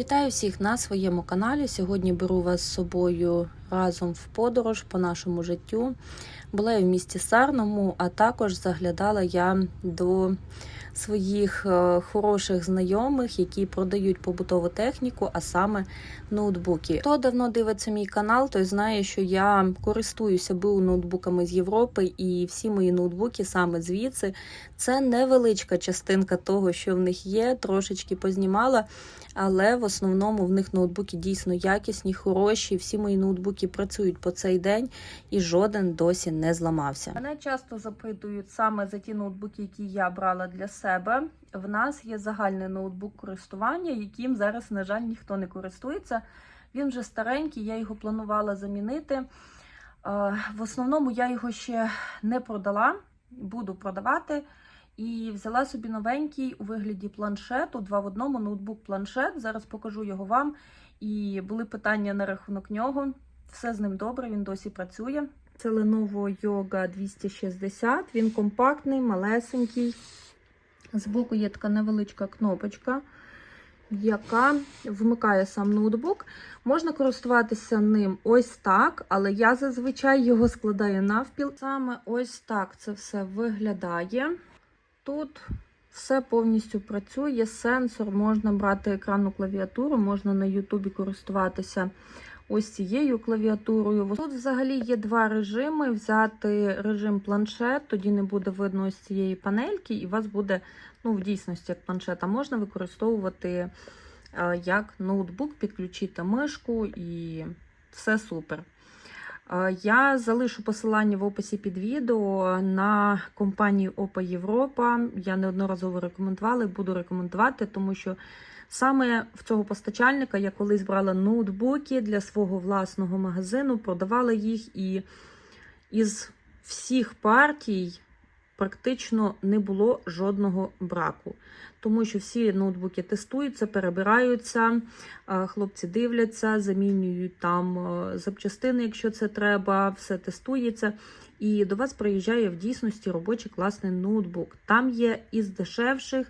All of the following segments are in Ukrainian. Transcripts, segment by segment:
Вітаю всіх на своєму каналі. Сьогодні беру вас з собою разом в подорож по нашому життю. Була я в місті Сарному, а також заглядала я до своїх е, хороших знайомих, які продають побутову техніку, а саме ноутбуки. Хто давно дивиться мій канал, той знає, що я користуюся БУ ноутбуками з Європи, і всі мої ноутбуки саме звідси. Це невеличка частинка того, що в них є, трошечки познімала. Але в основному в них ноутбуки дійсно якісні, хороші. Всі мої ноутбуки працюють по цей день і жоден досі не зламався. Мене часто запитують саме за ті ноутбуки, які я брала для себе. В нас є загальний ноутбук користування, яким зараз, на жаль, ніхто не користується. Він вже старенький, я його планувала замінити. Е, В основному я його ще не продала, буду продавати. І взяла собі новенький у вигляді планшету, два в одному ноутбук-планшет. Зараз покажу його вам. І були питання на рахунок нього. Все з ним добре, він досі працює. Це Lenovo Yoga 260. Він компактний, малесенький. Збоку є така невеличка кнопочка, яка вмикає сам ноутбук. Можна користуватися ним ось так, але я зазвичай його складаю навпіл. Саме ось так це все виглядає. Тут все повністю працює. Сенсор, можна брати екранну клавіатуру, можна на Ютубі користуватися ось цією клавіатурою. Тут взагалі є два режими: взяти режим планшет, тоді не буде видно ось цієї панельки, і у вас буде, ну, в дійсності, як планшет, а можна використовувати е, як ноутбук, підключити мишку і все супер. Я залишу посилання в описі під відео на компанію Опа Європа. Я неодноразово рекомендувала і буду рекомендувати, тому що саме в цього постачальника я колись брала ноутбуки для свого власного магазину, продавала їх, і із всіх партій практично не було жодного браку. Тому що всі ноутбуки тестуються, перебираються, хлопці дивляться, замінюють там е, запчастини, якщо це треба, все тестується. І до вас приїжджає в дійсності робочий класний ноутбук. Там є із дешевших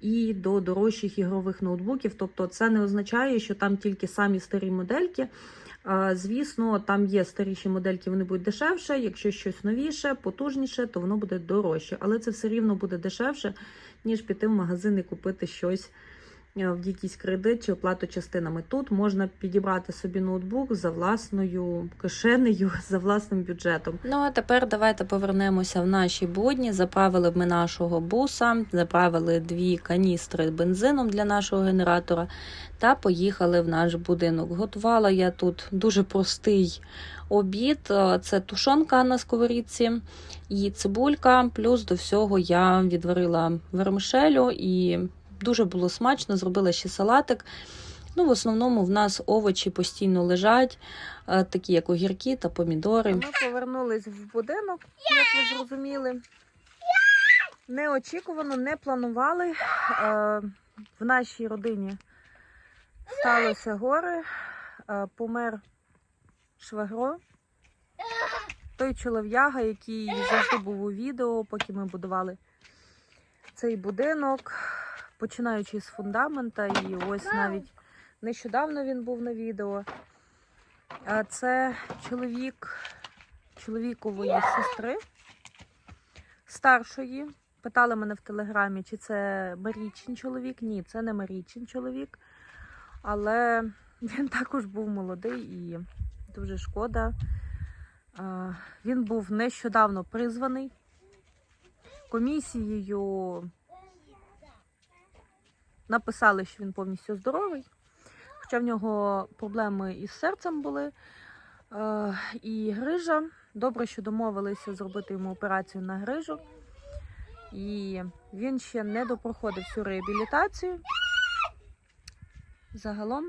і до дорожчих ігрових ноутбуків. Тобто, це не означає, що там тільки самі старі модельки. Звісно, там є старіші модельки, вони будуть дешевше. Якщо щось новіше, потужніше, то воно буде дорожче. Але це все рівно буде дешевше, ніж піти в магазин і купити щось в якийсь кредит чи оплату частинами. Тут можна підібрати собі ноутбук за власною кишенею, за власним бюджетом. Ну а тепер давайте повернемося в наші будні. Заправили ми нашого буса, заправили дві каністри бензином для нашого генератора та поїхали в наш будинок. Готувала я тут дуже простий обід. Е, Це тушонка на сковорідці і цибулька. Плюс до всього я відварила вермишелю і дуже було смачно, зробила ще салатик. Ну, в основному в нас овочі постійно лежать, е, такі як огірки та помідори. Ми повернулись в будинок, як ви зрозуміли. Неочікувано, не планували. Е, В нашій родині сталося горе, е, помер швагро. Той чолов'яга, який завжди був у відео, поки ми будували цей будинок, починаючи з фундамента, і ось навіть нещодавно він був на відео. Це чоловік чоловікової сестри, старшої. Питали мене в телеграмі, чи це Марічин чоловік. Ні, це не Марічин чоловік. Але він також був молодий і дуже шкода. Він був нещодавно призваний комісією. Написали, що він повністю здоровий, хоча в нього проблеми із серцем були е, і грижа. Добре, що домовилися зробити йому операцію на грижу. І він ще не допроходив всю реабілітацію. Загалом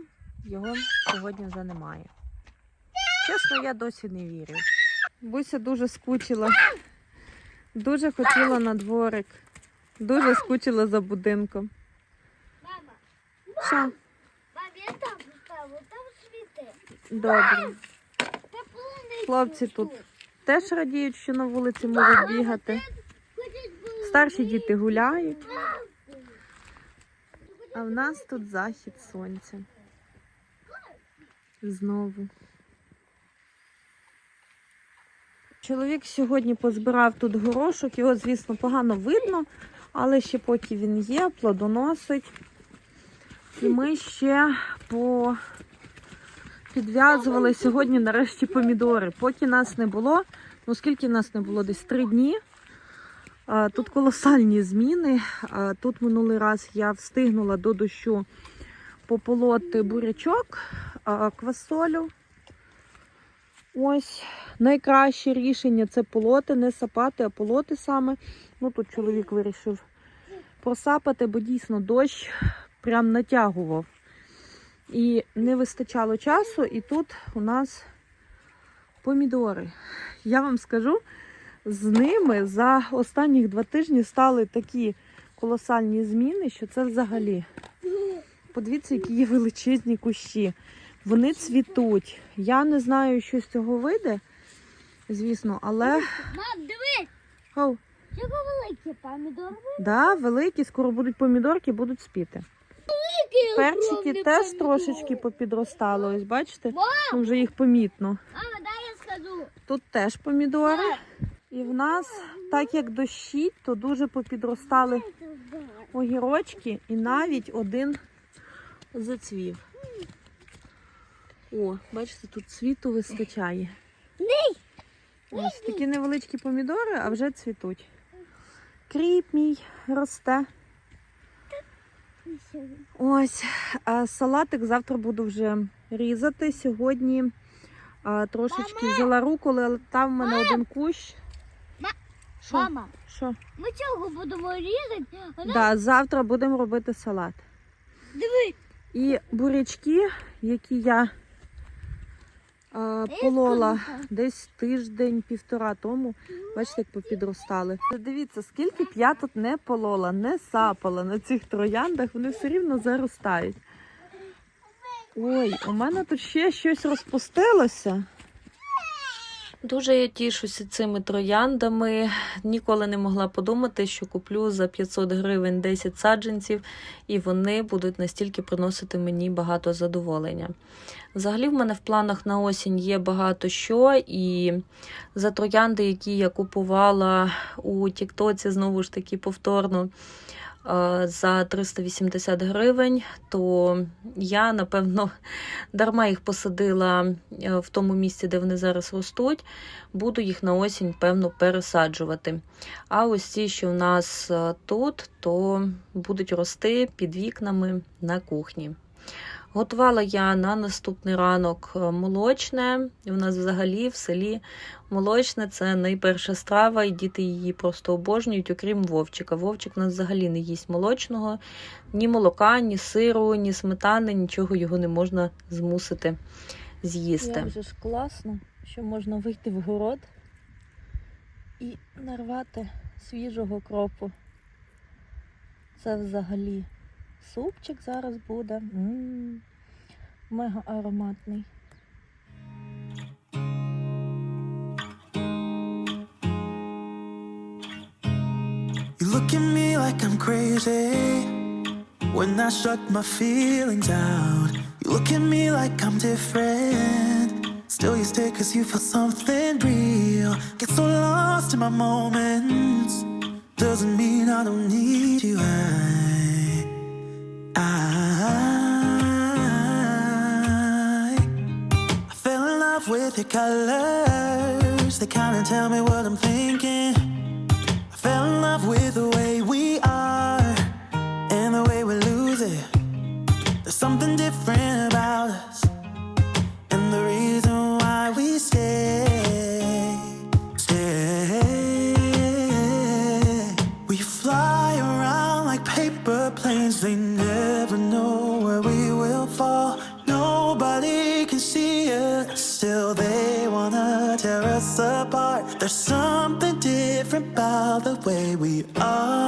його сьогодні вже немає. Чесно, я досі не вірю. Буся дуже скучила. Дуже хотіла на дворик. Дуже скучила за будинком. Світи. Добре. Хлопці тут теж радіють, що на вулиці можуть бігати. Старші діти гуляють. А в нас тут захід сонця. знову. Чоловік сьогодні позбирав тут горошок, його, звісно, погано видно, але ще поки він є, плодоносить. І ми ще по... підв'язували сьогодні нарешті помідори. Поки нас не було, ну скільки нас не було? Десь три дні. Тут колосальні зміни. Тут минулий раз я встигнула до дощу пополоти бурячок, квасолю. Ось найкраще рішення це полоти, не сапати, а полоти саме. Ну тут чоловік вирішив просапати, бо дійсно дощ прям натягував. І не вистачало часу, і тут у нас помідори. Я вам скажу, з ними за останні два тижні стали такі колосальні зміни, що це взагалі. Подивіться, які є величезні кущі. Вони цвітуть. Я не знаю, що з цього вийде, звісно, але Мам, дивись, Оу, великі помідори. да, великі, скоро будуть помідорки, будуть спіти. Перчики теж трошечки попідростали. Ось бачите, Мам, вже їх помітно. мама, дай я скажу. Тут теж помідори. І в нас, так як дощить, то дуже попідростали огірочки і навіть один зацвів. О, бачите, тут цвіту вистачає. Ось такі невеличкі помідори, а вже цвітуть. Кріп мій росте. Ось, салатик завтра буду вже різати. Сьогодні а, трошечки Мама! взяла руку, але там в мене один кущ. Шо? Мама, Що? ми цього будемо різати. Вона... Да, завтра будемо робити салат. Диви, І бурячки, які я полола десь тиждень-півтора тому, бачите, як попідростали. Дивіться, скільки б я тут не полола, не сапала на цих трояндах, вони все рівно заростають. Ой, у мене тут ще щось розпустилося. Дуже я тішуся цими трояндами. Ніколи не могла подумати, що куплю за 500 гривень 10 саджанців, і вони будуть настільки приносити мені багато задоволення. Взагалі, в мене в планах на осінь є багато що, і за троянди, які я купувала у Тіктоці, знову ж таки повторно. е, За 380 гривень, то я, напевно, дарма їх посадила е, в тому місці, де вони зараз ростуть. Буду їх на осінь, певно, пересаджувати. А ось ці, що в нас е, тут, то будуть рости під вікнами на кухні. Готувала я на наступний ранок е, молочне. У нас взагалі в селі молочне це найперша страва, і діти її просто обожнюють, окрім Вовчика. Вовчик у нас взагалі не їсть молочного, ні молока, ні сиру, ні сметани, нічого його не можна змусити з'їсти. Же ж класно, що можна вийти в город і нарвати свіжого кропу. Це взагалі супчик зараз буде. М, Мега ароматний. You look at me like I'm crazy when I shut my feelings out. You look at me like I'm different. Still, you stay cause you feel something real. Get so lost in my moments. Doesn't mean I don't need you. I, your colors. They kinda tell me what I'm thinking. I fell in love with the way we we are.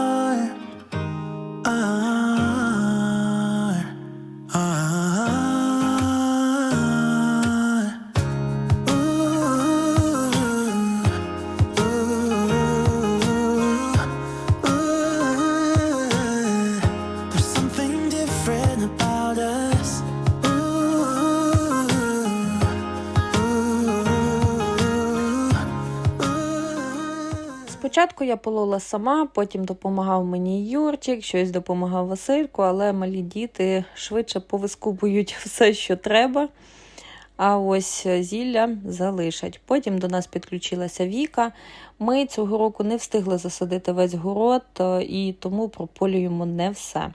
Я полола сама, потім допомагав мені Юрчик, щось допомагав Васильку, але малі діти швидше повискубують все, що треба. А ось зілля залишать. Потім до нас підключилася Віка. Ми цього року не встигли засадити весь город е, і тому прополюємо не все.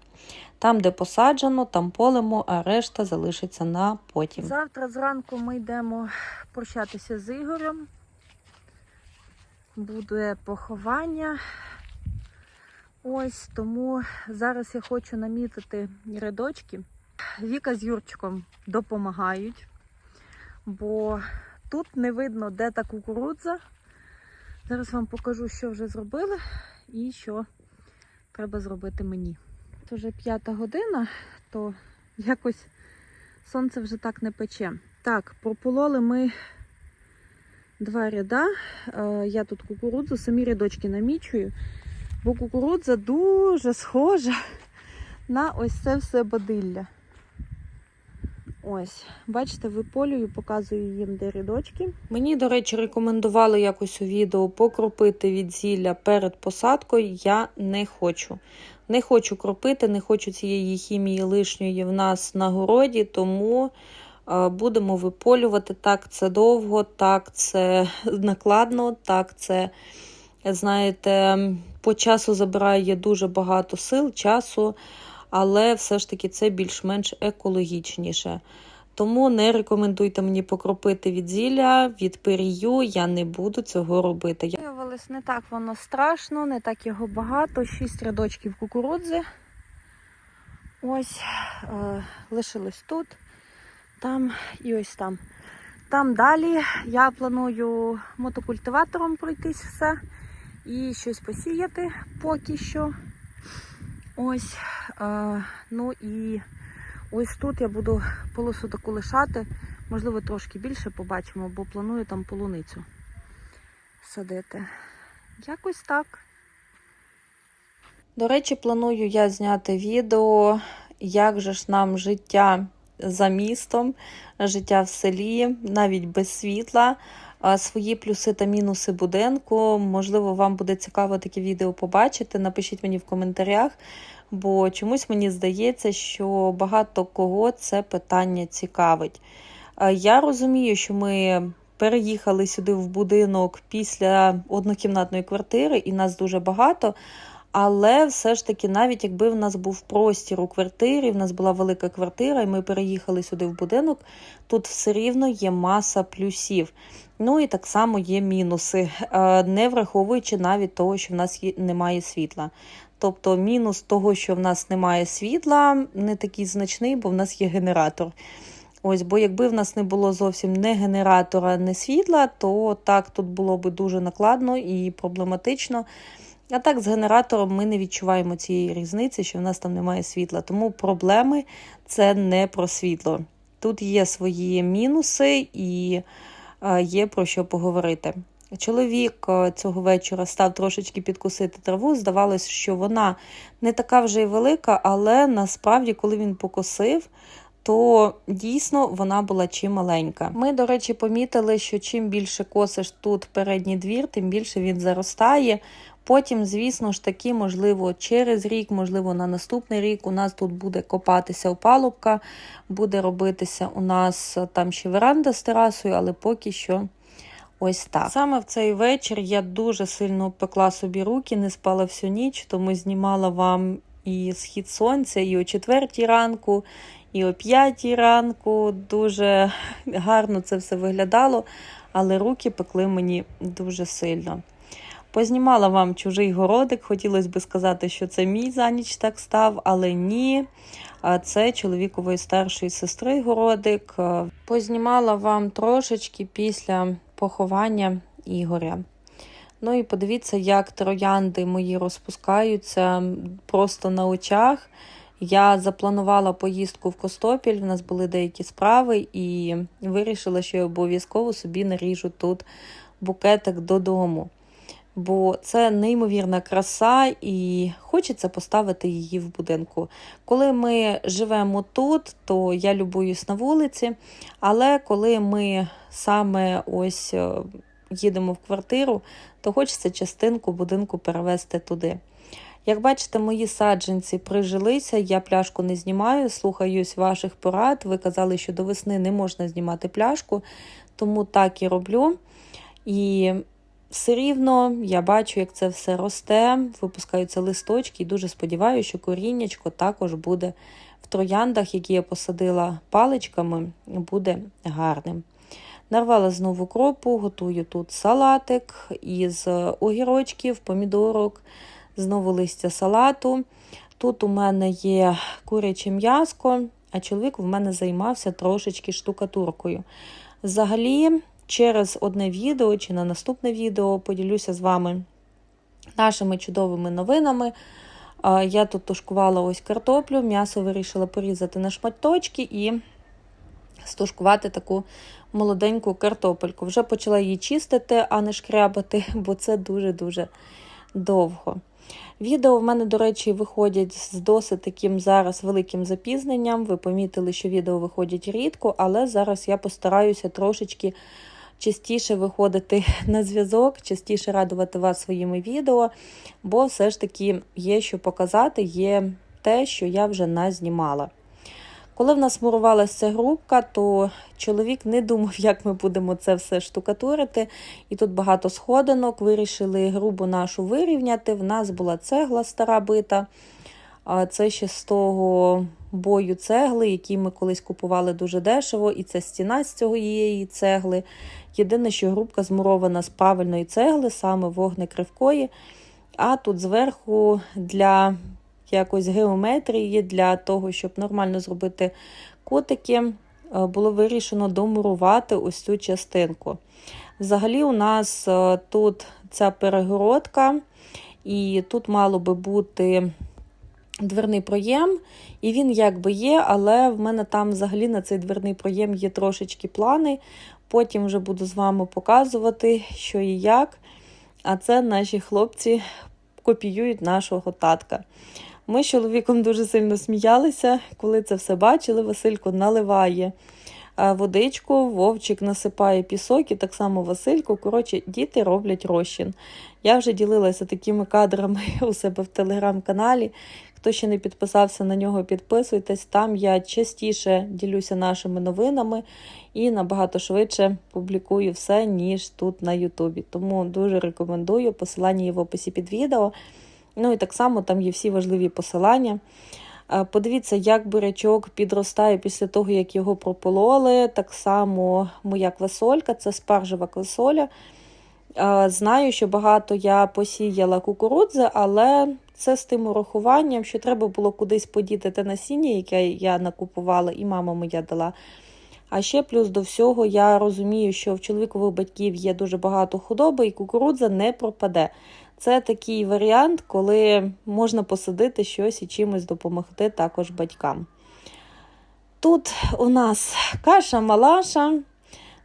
Там, де посаджено, там полимо, а решта залишиться на потім. Завтра зранку ми йдемо прощатися з Ігорем. Буде поховання. Ось тому зараз я хочу намітити рядочки. Віка з Юрчиком допомагають, бо тут не видно, де та кукурудза. Зараз вам покажу, що вже зробили і що треба зробити мені. Це вже п'ята година, то якось сонце вже так не пече. Так, пропололи ми два ряда. Е, Я тут кукурудзу, самі рядочки намічую, бо кукурудза дуже схожа на ось це все бодилля. Ось, бачите, виполюю, показую їм, де рядочки. Мені, до речі, рекомендували якось у відео покропити від зілля перед посадкою. Я не хочу. Не хочу кропити, не хочу цієї хімії лишньої в нас на городі, тому будемо виполювати. Так, це довго, так, це накладно, так, це, знаєте, по часу забирає дуже багато сил, часу, але все ж таки це більш-менш екологічніше. Тому не рекомендуйте мені покропити від зілля, від перію, я не буду цього робити. Виявилось, не так воно страшно, не так його багато. Шість рядочків кукурудзи. Ось е, лишилось тут, там і ось там. Там далі я планую мотокультиватором пройтись все і щось посіяти поки що. Ось. Е, ну і ось тут я буду полосу таку лишати. Можливо, трошки більше побачимо, бо планую там полуницю садити. Якось так. До речі, планую я зняти відео, як же ж нам життя за містом, життя в селі, навіть без світла, свої плюси та мінуси будинку. Можливо, вам буде цікаво таке відео побачити. Напишіть мені в коментарях, бо чомусь мені здається, що багато кого це питання цікавить. Я розумію, що ми переїхали сюди в будинок після однокімнатної квартири, і нас дуже багато. Але все ж таки, навіть якби в нас був простір у квартирі, в нас була велика квартира, і ми переїхали сюди в будинок, тут все рівно є маса плюсів. Ну і так само є мінуси, е, не враховуючи навіть того, що в нас немає світла. Тобто мінус того, що в нас немає світла, не такий значний, бо в нас є генератор. Ось, бо якби в нас не було зовсім не генератора, не світла, то так тут було б дуже накладно і проблематично. А так, з генератором ми не відчуваємо цієї різниці, що в нас там немає світла. Тому проблеми це не про світло. Тут є свої мінуси і е, є про що поговорити. Чоловік е, цього вечора став трошечки підкусити траву. Здавалося, що вона не така вже й велика, але насправді, коли він покосив, то дійсно вона була чималенька. Ми, до речі, помітили, що чим більше косиш тут передній двір, тим більше він заростає. Потім, звісно ж таки, можливо, через рік, можливо, на наступний рік у нас тут буде копатися опалубка, буде робитися у нас там ще веранда з терасою, але поки що ось так. Саме в цей вечір я дуже сильно пекла собі руки, не спала всю ніч, тому знімала вам і схід сонця, і о четвертій ранку, і о п'ятій ранку. Дуже гарно це все виглядало, але руки пекли мені дуже сильно. Познімала вам чужий городик. Хотілося б сказати, що це мій за ніч так став, але ні. Це чоловікової старшої сестри городик. Познімала вам трошечки після поховання Ігоря. Ну і подивіться, як троянди мої розпускаються просто на очах. Я запланувала поїздку в Костопіль, в нас були деякі справи, і вирішила, що я обов'язково собі наріжу тут букетик додому бо це неймовірна краса, і хочеться поставити її в будинку. Коли ми живемо тут, то я любуюсь на вулиці, але коли ми саме ось е, їдемо в квартиру, то хочеться частинку будинку перевезти туди. Як бачите, мої саджанці прижилися, я пляшку не знімаю, слухаюсь ваших порад. Ви казали, що до весни не можна знімати пляшку, тому так і роблю. І все рівно я бачу, як це все росте, випускаються листочки, і дуже сподіваюся, що коріннячко також буде в трояндах, які я посадила паличками, буде гарним. Нарвала знову кропу, готую тут салатик із огірочків, помідорок, знову листя салату. Тут у мене є куряче м'яско, а чоловік в мене займався трошечки штукатуркою. Взагалі, через одне відео чи на наступне відео поділюся з вами нашими чудовими новинами. Я тут тушкувала ось картоплю, м'ясо вирішила порізати на шматочки і стушкувати таку молоденьку картопельку. Вже почала її чистити, а не шкрябати, бо це дуже-дуже довго. Відео в мене, до речі, виходять з досить таким зараз великим запізненням. Ви помітили, що відео виходять рідко, але зараз я постараюся трошечки частіше виходити на зв'язок, частіше радувати вас своїми відео, бо все ж таки є що показати, є те, що я вже назнімала. Коли в нас мурувалася грубка, то чоловік не думав, як ми будемо це все штукатурити. І тут багато сходинок. Вирішили грубу нашу вирівняти. В нас була цегла стара бита. Це ще з того бою цегли, які ми колись купували дуже дешево. І це стіна з цієї цегли. Єдине, що грубка змурована з правильної цегли, саме вогнекривкої. А тут зверху для якось геометрії, для того, щоб нормально зробити котики, було вирішено домурувати ось цю частинку. Взагалі, у нас тут ця перегородка, і тут мало би бути дверний проєм, і він якби є, але в мене там взагалі на цей дверний проєм є трошечки плани. Потім вже буду з вами показувати, що і як. А це наші хлопці копіюють нашого татка. Ми з чоловіком дуже сильно сміялися, коли це все бачили. Василько наливає водичку, вовчик насипає пісок, і так само Василько. Коротше, діти роблять розчин. Я вже ділилася такими кадрами у себе в телеграм-каналі. Хто ще не підписався на нього, підписуйтесь. Там я частіше ділюся нашими новинами і набагато швидше публікую все, ніж тут на Ютубі. Тому дуже рекомендую. Посилання є в описі під відео. Ну і так само там є всі важливі посилання. Подивіться, як бурячок підростає після того, як його пропололи. Так само моя квасолька, це спаржева квасоля. Знаю, що багато я посіяла кукурудзи, але це з тим урахуванням, що треба було кудись подіти те насіння, яке я накупувала, і мама моя дала. А ще плюс до всього я розумію, що в чоловікових батьків є дуже багато худоби, і кукурудза не пропаде. Це такий варіант, коли можна посадити щось і чимось допомогти також батькам. Тут у нас каша малаша.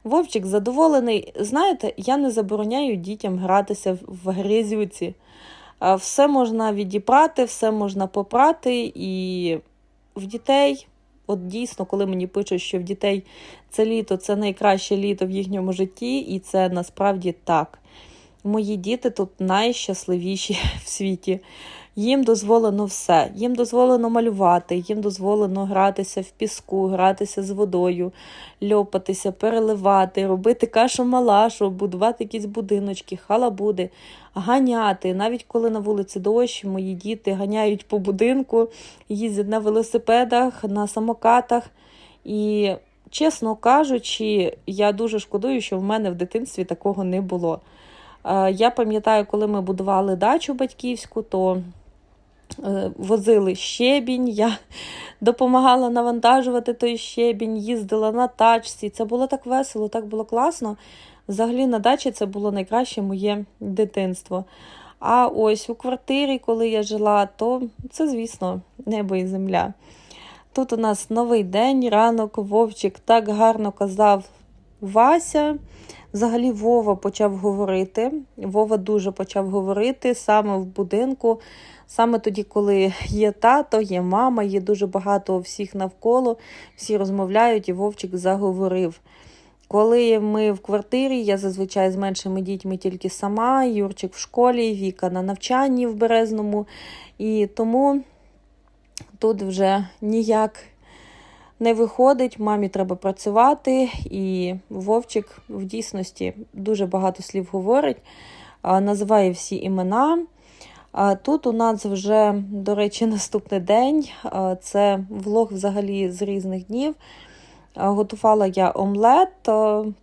Вовчик задоволений. Знаєте, я не забороняю дітям гратися в грязюці. Все можна відіпрати, все можна попрати, і в дітей, от дійсно, коли мені пишуть, що в дітей це літо це найкраще літо в їхньому житті, і це насправді так. Мої діти тут найщасливіші в світі. Їм дозволено все. Їм дозволено малювати, їм дозволено гратися в піску, гратися з водою, льопатися, переливати, робити кашу малашу, будувати якісь будиночки, халабуди, ганяти. Навіть коли на вулиці дощ, мої діти ганяють по будинку, їздять на велосипедах, на самокатах. І, чесно кажучи, я дуже шкодую, що в мене в дитинстві такого не було. Я пам'ятаю, коли ми будували дачу батьківську, то е, возили щебінь, я допомагала навантажувати той щебінь, їздила на тачці. Це було так весело, так було класно. Взагалі на дачі це було найкраще моє дитинство. А ось у квартирі, коли я жила, то це, звісно, небо і земля. Тут у нас новий день, ранок, Вовчик так гарно казав Вася. Взагалі Вова почав говорити. Вова дуже почав говорити саме в будинку. Саме тоді, коли є тато, є мама, є дуже багато всіх навколо, всі розмовляють, і Вовчик заговорив. Коли ми в квартирі, я зазвичай з меншими дітьми тільки сама, Юрчик в школі, Віка на навчанні в Березному. І тому тут вже ніяк не виходить, мамі треба працювати, і Вовчик в дійсності дуже багато слів говорить, називає всі імена. Тут у нас вже, до речі, наступний день. Це влог взагалі з різних днів. Готувала я омлет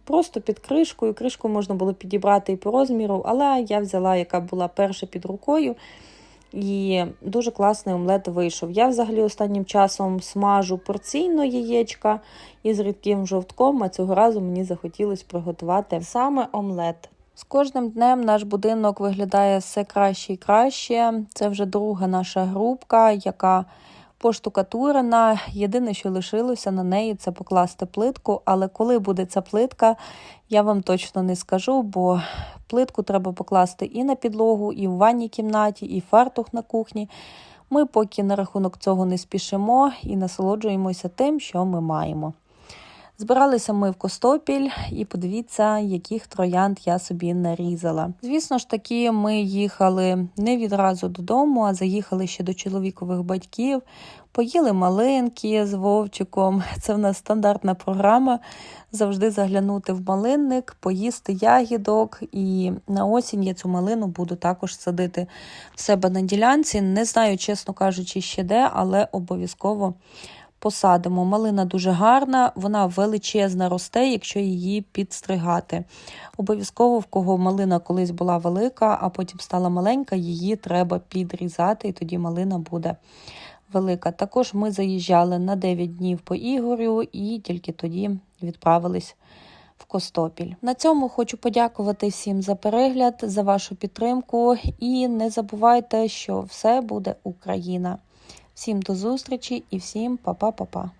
просто під кришкою. Кришку можна було підібрати і по розміру, але я взяла, яка була перша під рукою. І дуже класний омлет вийшов. Я взагалі останнім часом смажу порційно яєчка із рідким жовтком, а цього разу мені захотілося приготувати саме омлет. З кожним днем наш будинок виглядає все краще і краще. Це вже друга наша групка, яка поштукатурена. Єдине, що лишилося на неї, це покласти плитку. Але коли буде ця плитка, я вам точно не скажу, бо плитку треба покласти і на підлогу, і в ванній кімнаті, і фартух на кухні. Ми поки на рахунок цього не спішимо і насолоджуємося тим, що ми маємо. Збиралися ми в Костопіль, і подивіться, яких троянд я собі нарізала. Звісно ж таки, ми їхали не відразу додому, а заїхали ще до чоловікових батьків. Поїли малинки з Вовчиком. Це в нас стандартна програма. Завжди заглянути в малинник, поїсти ягідок. І на осінь я цю малину буду також садити в себе на ділянці. Не знаю, чесно кажучи, ще де, але обов'язково посадимо. Малина дуже гарна, вона величезна росте, якщо її підстригати. Обов'язково, в кого малина колись була велика, а потім стала маленька, її треба підрізати, і тоді малина буде велика. Також ми заїжджали на 9 днів по Ігорю і тільки тоді відправились. В Костопіль. На цьому хочу подякувати всім за перегляд, за вашу підтримку. І не забувайте, що все буде Україна. Всім до зустрічі і всім па-па-па-па.